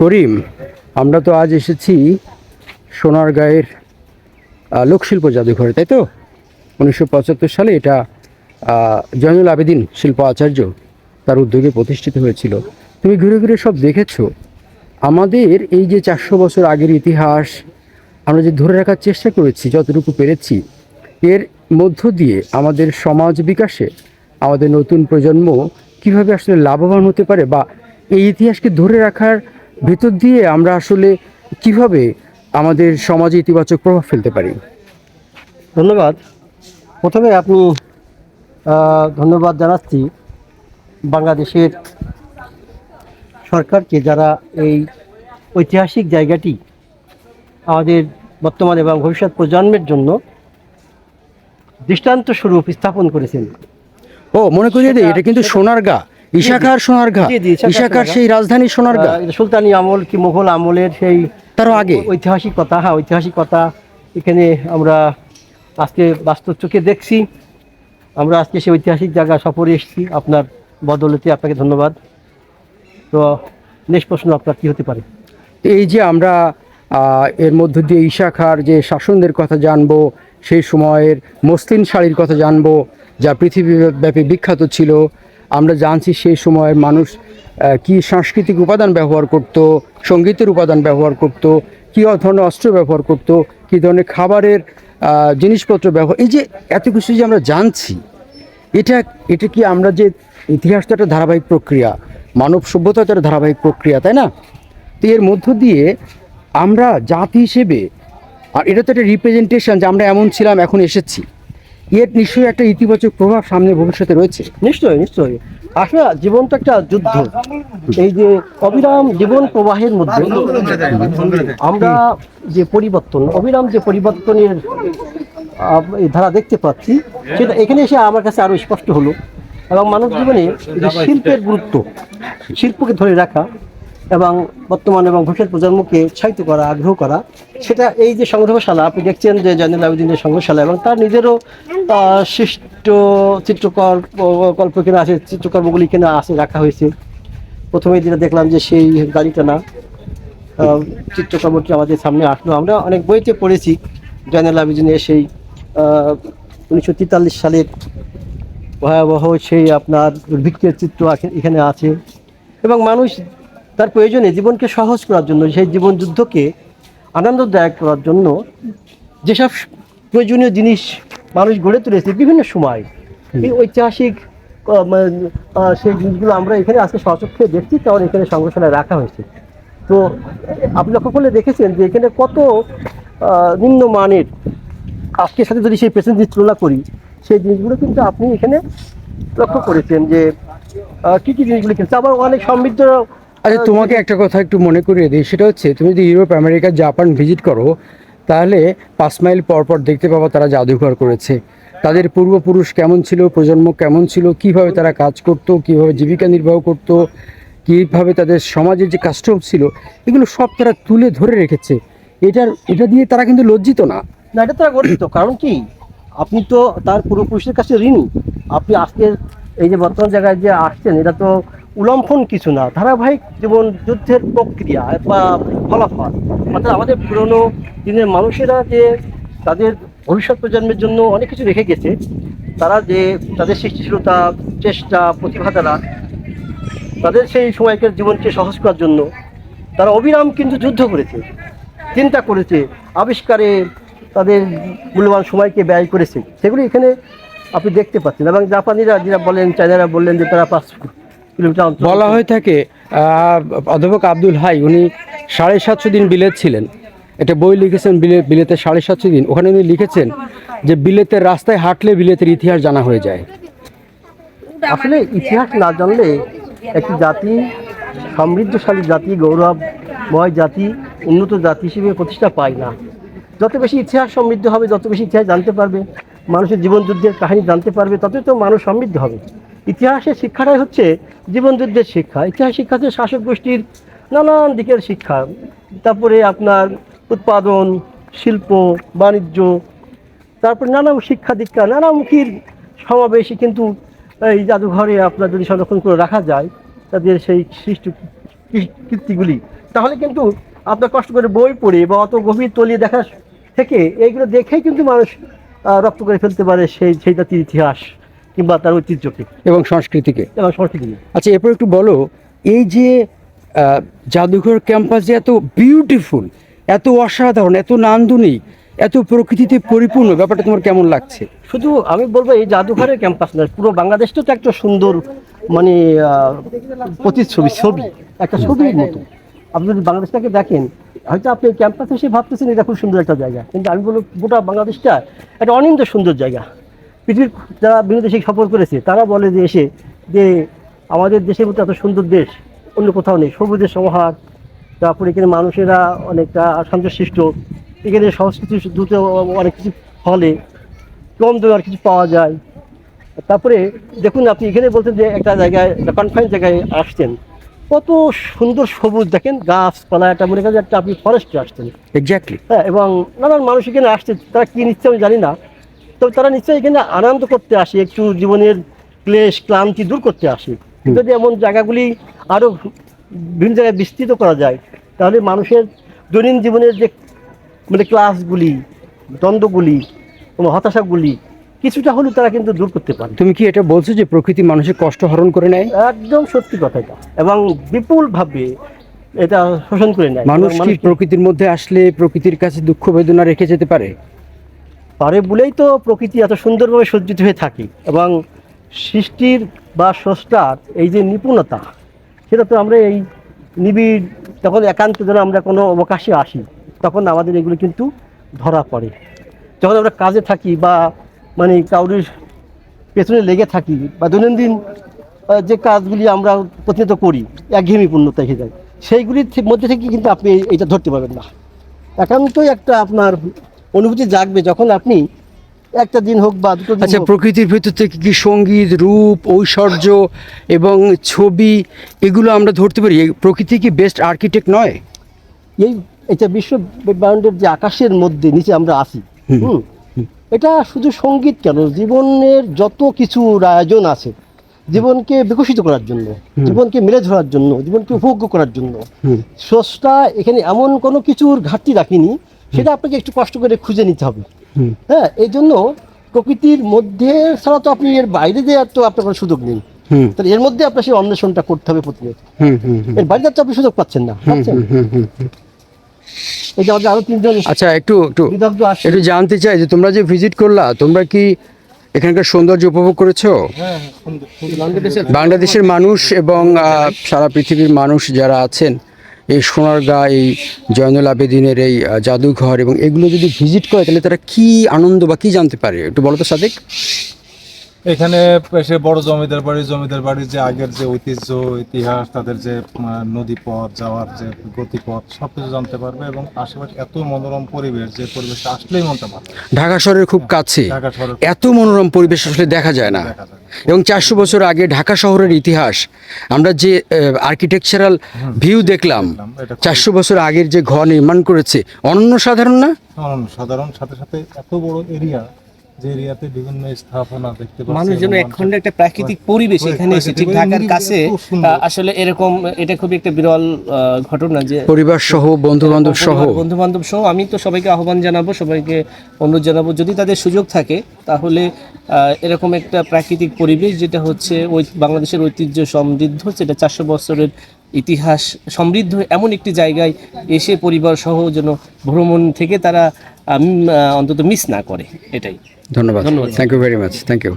করিম আমরা তো আজ এসেছি সোনারগাঁয়ের আহ, লোকশিল্প জাদুঘরে তাই তো? উনিশশো পঁচাত্তর সালে এটা জয়নুল আবেদিন শিল্প আচার্য তার উদ্যোগে প্রতিষ্ঠিত হয়েছিল। তুমি ঘুরে ঘুরে সব দেখেছ। আমাদের এই যে চারশো বছর আগের ইতিহাস আমরা যে ধরে রাখার চেষ্টা করেছি যতটুকু পেরেছি এর মধ্য দিয়ে আমাদের সমাজ বিকাশে আমাদের নতুন প্রজন্ম কীভাবে আসলে লাভবান হতে পারে বা এই ইতিহাসকে ধরে রাখার ভেতর দিয়ে আমরা আসলে কীভাবে আমাদের সমাজে ইতিবাচক প্রভাব ফেলতে পারি? ধন্যবাদ। প্রথমে আপনি ধন্যবাদ জানাচ্ছি বাংলাদেশের সরকারকে যারা এই ঐতিহাসিক জায়গাটি আমাদের বর্তমান এবং ভবিষ্যৎ প্রজন্মের জন্য দৃষ্টান্ত স্বরূপ স্থাপন করেছেন। ও মনে করিয়ে দিই এটা কিন্তু সোনারগা। ইশাখার সোনারগা। ইশাখার সেই রাজধানী সোনারগা। সুলতানি আমল কি মোগল আমলের সেই তারও আগে। ঐতিহাসিকতা হ্যাঁ ঐতিহাসিকতা। এখানে আমরা আজকে বাস্তব চোখে দেখছি। আমরা আজকে সেই ঐতিহাসিক জায়গা সফরে এসেছি। আপনার বদলতে আপনাকে ধন্যবাদ। তো নেক্সট প্রশ্ন আপনার কি হতে পারে? এই যে আমরা এর মধ্য দিয়ে ঈশাখার যে শাসনদের কথা জানব সেই সময়ের মসলিন শাড়ির কথা জানব যা পৃথিবীব্যাপী বিখ্যাত ছিল আমরা জানছি সেই সময়ের মানুষ কি সাংস্কৃতিক উপাদান ব্যবহার করত, সঙ্গীতের উপাদান ব্যবহার করত, কী ধরনের অস্ত্র ব্যবহার করত, কী ধরনের খাবারের জিনিসপত্র ব্যবহার, এই যে এত কিছু যে আমরা জানছি, এটা এটা কি আমরা যে ইতিহাস তো একটা ধারাবাহিক প্রক্রিয়া, মানব সভ্যতা তো একটা ধারাবাহিক প্রক্রিয়া, তাই না? তো এর মধ্য দিয়ে আমরা জাতি হিসেবে, আর এটা তো একটা রিপ্রেজেন্টেশন যে আমরা এমন ছিলাম, এখন এসেছি। এর নিশ্চয়ই একটা ইতিবাচক প্রভাব সামনে ভবিষ্যতে রয়েছে। নিশ্চয়ই নিশ্চয়ই। আসলে জীবন তো একটা যুদ্ধ। এই যে অবিরাম জীবন প্রবাহের মধ্যে আমরা যে পরিবর্তন, অবিরাম যে পরিবর্তনের ধারা দেখতে পাচ্ছি, সেটা এখানে এসে আমার কাছে আরও স্পষ্ট হলো। এবং মানব জীবনে শিল্পের গুরুত্ব, শিল্পকে ধরে রাখা এবং বর্তমান এবং ভবিষ্যৎ প্রজন্মকে উৎসাহিত করা, আগ্রহ করা। সেটা এই যে সংগ্রহশালা, আপনি দেখছেন যে জয়নুল আবেদিনের সংগ্রহশালা এবং তার নিজেরও সৃষ্ট চিত্রকর কল্প এখানে আছে, চিত্রকর্মগুলি এখানে আছে, রাখা হয়েছে। প্রথমে যেটা দেখলাম যে সেই গাড়িটা না চিত্রকর্মটি আমাদের সামনে আসলো। আমরা অনেক বইতে পড়েছি জয়নুল আবেদিনের সেই উনিশশো তেতাল্লিশ সালের ভয়াবহ সেই আপনার দুর্ভিক্ষের চিত্র এখানে আছে। এবং মানুষ তার প্রয়োজনে জীবনকে সহজ করার জন্য সেই জীবন যুদ্ধকে আনন্দদায়ক করার জন্য যেসব প্রয়োজনীয় জিনিস মানুষ গড়ে তুলেছে বিভিন্ন সময় এই ঐতিহাসিক সেই জিনিসগুলো আমরা এখানে আজকে সচক্ষে দেখছি কারণ এখানে সংগ্রহশালায় রাখা হয়েছে। তো আপনি লক্ষ্য করলে দেখেছেন যে এখানে কত আহ, নিম্নমানের আজকের সাথে যদি সেই পেশেন্ট তুলনা করি সেই জিনিসগুলো কিন্তু আপনি এখানে লক্ষ্য করেছেন যে কী কী কি জিনিসগুলো কিনছে আবার অনেক সমৃদ্ধ আচ্ছা তোমাকে একটা কথা একটু মনে করিয়ে দিই, সেটা হচ্ছে তুমি যদি ইউরোপ আমেরিকা জাপান ভিজিট করো, তাহলে পাঁচ মাইল পর পর দেখতে পাবো তারা জাদুঘর করেছে। তাদের পূর্বপুরুষ কেমন ছিল, প্রজন্ম কেমন ছিল, কীভাবে তারা কাজ করত, কীভাবে জীবিকা নির্বাহ করত, কীভাবে তাদের সমাজের যে কাস্টম ছিল, এগুলো সব তারা তুলে ধরে রেখেছে। এটার, এটা দিয়ে তারা কিন্তু লজ্জিত না। না, এটা তারা গর্বিত। কারণ কি? আপনি তো তার পূর্বপুরুষের কাছে ঋণী। আপনি আজকের এই যে বর্তমান জায়গায় যে আসছেন, এটা তো উলম্ফন কিছু না, ধারাবাহিক যেমন যুদ্ধের প্রক্রিয়া বা ফলাফল, অর্থাৎ আমাদের পুরনো দিনের মানুষেরা যে তাদের ভবিষ্যৎ প্রজন্মের জন্য অনেক কিছু রেখে গেছে, তারা যে তাদের সৃষ্টিশীলতা, চেষ্টা, প্রতিভা দ্বারা তাদের সেই সময়কার জীবনকে সহজ করার জন্য তারা অবিরাম কিন্তু যুদ্ধ করেছে, চিন্তা করেছে, আবিষ্কারে তাদের মূল্যবান সময়কে ব্যয় করেছে। সেগুলি এখানে আপনি দেখতে পাচ্ছেন এবং জাপানিরা যেটা বলেন চাইনারা বললেন যে তারা অন্তর বলা হয়ে থাকে অধ্যাপক আব্দুল হাই উনি সাড়ে সাতশো দিন বিলেত ছিলেন। একটা বই লিখেছেন বিলে বিলেতে সাড়ে সাতশো দিন। ওখানে উনি লিখেছেন যে বিলেতের রাস্তায় হাঁটলে বিলেতের ইতিহাস জানা হয়ে যায়। আসলে ইতিহাস না জানলে একটি জাতি সমৃদ্ধশালী জাতি গৌরবময় জাতি উন্নত জাতি হিসেবে প্রতিষ্ঠা পায় না। যত বেশি ইতিহাস সমৃদ্ধ হবে যত বেশি ইতিহাস জানতে পারবে মানুষের জীবন যুদ্ধের কাহিনী জানতে পারবে ততই তো মানুষ সমৃদ্ধ হবে। ইতিহাসের শিক্ষাটাই হচ্ছে জীবনযুদ্ধের শিক্ষা। ইতিহাস শিক্ষা হচ্ছে শাসক গোষ্ঠীর নানান দিকের শিক্ষা। তারপরে আপনার উৎপাদন, শিল্প, বাণিজ্য, তারপর নানা শিক্ষা দীক্ষা নানামুখীর সমাবেশে কিন্তু এই জাদুঘরে আপনার যদি সংরক্ষণ করে রাখা যায়, তাদের সেই সৃষ্ট কীর্তিগুলি তাহলে কিন্তু আপনার কষ্ট করে বই পড়ে বা অত গভীর তলিয়ে দেখা থেকে এইগুলো দেখেই কিন্তু মানুষ রপ্ত করে ফেলতে পারে সেই সেই জাতির ইতিহাস। কিংবা তার ঐতিহ্যকে এবং সংস্কৃতিকে। এবং সংস্কৃতি আচ্ছা এরপর একটু বলো এই যে জাদুঘর ক্যাম্পাস যে এত বিউটিফুল এত অসাধারণ এত নান্দনিক এত প্রকৃতিতে পরিপূর্ণ ব্যাপারটা তোমার কেমন লাগছে? শুধু আমি বলব এই জাদুঘরের ক্যাম্পাস নয় পুরো বাংলাদেশটা তো একটা সুন্দর মানে প্রতিচ্ছবি ছবি একটা ছবির মতো। আপনি যদি বাংলাদেশটাকে দেখেন হয়তো আপনি ক্যাম্পাসে এসে ভাবতেছেন এটা খুব সুন্দর একটা জায়গা। কিন্তু আমি বলব গোটা বাংলাদেশটা একটা অনিন্দ সুন্দর জায়গা। পৃথিবীর যারা বিভিন্ন দেশে সফর করেছে তারা বলে যে এসে যে আমাদের দেশের মতো এত সুন্দর দেশ অন্য কোথাও নেই। সবুজের সমাহার তারপরে এখানে মানুষেরা অনেকটা শান্তশিষ্ট এখানে সংস্কৃতি দ্রুত অনেক কিছু ফলে কম দেওয়ার কিছু পাওয়া যায়। তারপরে দেখুন আপনি এখানে বলছেন যে একটা জায়গায় কনফাইন জায়গায় আসছেন। কত সুন্দর সবুজ দেখেন গাছপালা একটা মনে করেন একটা আপনি ফরেস্টে আসছেন। এক্স্যাক্টলি হ্যাঁ এবং নানান মানুষ এখানে আসছে তারা কী নিচ্ছে আমি জানি না। তবে তারা নিশ্চয়ই এখানে আনন্দ করতে আসে একটু জীবনের ক্লেশ ক্লান্তি দূর করতে আসে। যদি এমন জায়গাগুলি আরও বিভিন্ন জায়গায় বিস্তৃত করা যায় তাহলে মানুষের দৈনন্দিন জীবনের যে মানে ক্লাসগুলি দ্বন্দ্বগুলি হতাশাগুলি কিছুটা হলেও তারা কিন্তু দূর করতে পারে। তুমি কি এটা বলছো যে প্রকৃতি মানুষের কষ্ট হরণ করে নেয়? একদম সত্যি কথা এটা। এবং বিপুলভাবে এটা শোষণ করে নেয়। মানুষ কি প্রকৃতির মধ্যে আসলে প্রকৃতির কাছে দুঃখ বেদনা রেখে যেতে পারে? পারে বলেই তো প্রকৃতি এত সুন্দরভাবে সজ্জিত হয়ে থাকে। এবং সৃষ্টির বা স্রষ্টার এই যে নিপুণতা, সেটা তো আমরা এই নিবিড়, যখন একান্ত যেন আমরা কোনো অবকাশে আসি, তখন আমাদের এগুলো কিন্তু ধরা পড়ে। যখন আমরা কাজে থাকি বা মানে কাউরির পেছনে লেগে থাকি বা দৈনন্দিন যে কাজগুলি আমরা প্রতিনিয়ত করি একঘেয়েমিপূর্ণতা এসে যায়, সেইগুলির মধ্যে থেকে কিন্তু আপনি এটা ধরতে পারবেন না। একান্তই একটা আপনার অনুভূতি জাগবে যখন আপনি একটা দিন হোক বা দুটো দিন আচ্ছা প্রকৃতির ভেতর থেকে কি সংগীত রূপ ঐশ্বর্য এবং ছবি এগুলো আমরা ধরতে পারি? এই প্রকৃতি কি বেস্ট আর্কিটেক্ট নয়? এই এটা বিশ্ব ব্রহ্মাণ্ডের যে আকাশের মধ্যে নিচে আমরা আসি হুম। এটা শুধু সংগীত কেন? জীবনের যত কিছুর আয়োজন আছে জীবনকে বিকশিত করার জন্য জীবনকে মেলে ধরার জন্য জীবনকে উপভোগ্য করার জন্য স্রষ্টা এখানে এমন কোনো কিছুর ঘাটতি রাখিনি সেটা আপনাকে একটু কষ্ট করে খুঁজে নিতে হবে। হ্যাঁ এই জন্য প্রকৃতির মধ্যে ছাড়া তো আপনি এর বাইরে দেওয়ার তো আপনার কোনো সুযোগ নেই। তাহলে এর মধ্যে আপনার সেই অন্বেষণটা করতে হবে প্রতিনিয়ত। হুম হুম হুম। এর বাইরে তো আপনি সুযোগ পাচ্ছেন না। এই যে আরও তিনজন আচ্ছা একটু একটু একটু জানতে চাই যে তোমরা যে ভিজিট করলা তোমরা কি এখানকার সৌন্দর্য উপভোগ করেছ? বাংলাদেশের মানুষ এবং সারা পৃথিবীর মানুষ যারা আছেন এই সোনারগাঁ, এই জয়নুল আবেদিনের এই জাদুঘর এবং এগুলো যদি ভিজিট করে, তাহলে তারা কি আনন্দ বা কি জানতে পারে? একটু বলো তো সাদেক। এখানে এসে বড় জমিদার বাড়ি জমিদার বাড়ির যে আগের যে ঐতিহ্য ইতিহাস তাদের যে নদী পথ যাওয়ার যে গতিপথ সবকিছু জানতে পারবে এবং আশেপাশে এত মনোরম পরিবেশ যে পরিবেশটা আসলেই মনটা ভালো। ঢাকা শহরের খুব কাছে। এত মনোরম পরিবেশ আসলে দেখা যায় না। এবং চারশো বছর আগে ঢাকা শহরের ইতিহাস আমরা যে আর্কিটেকচারাল ভিউ দেখলাম চারশো বছর আগের যে ঘর নির্মাণ করেছে অনন্য সাধারণ না? অনন্য সাধারণ সাথে সাথে এত বড় এরিয়া যে এরিয়াতে বিভিন্ন স্থাপনা দেখতে পাচ্ছি মানুষ যেন এবং একটা প্রাকৃতিক পরিবেশ এখানে এসে ঠিক ঢাকার কাছে আহ, আসলে এরকম এটা খুবই একটা বিরল আহ, ঘটনা যে পরিবার সহ বন্ধু বান্ধব সহ। বন্ধু বান্ধব সহ আমি তো সবাইকে আহ্বান জানাব সবাইকে অনুরোধ জানাব যদি তাদের সুযোগ থাকে তাহলে এরকম একটা প্রাকৃতিক পরিবেশ যেটা হচ্ছে ওই বাংলাদেশের ঐতিহ্য সমৃদ্ধ সেটা চারশো বছরের ইতিহাস সমৃদ্ধ এমন একটি জায়গায় এসে পরিবার সহ যেন ভ্রমণ থেকে তারা অন্তত মিস না করে এটাই। ধন্যবাদ। ধন্যবাদ। Thank you very much thank you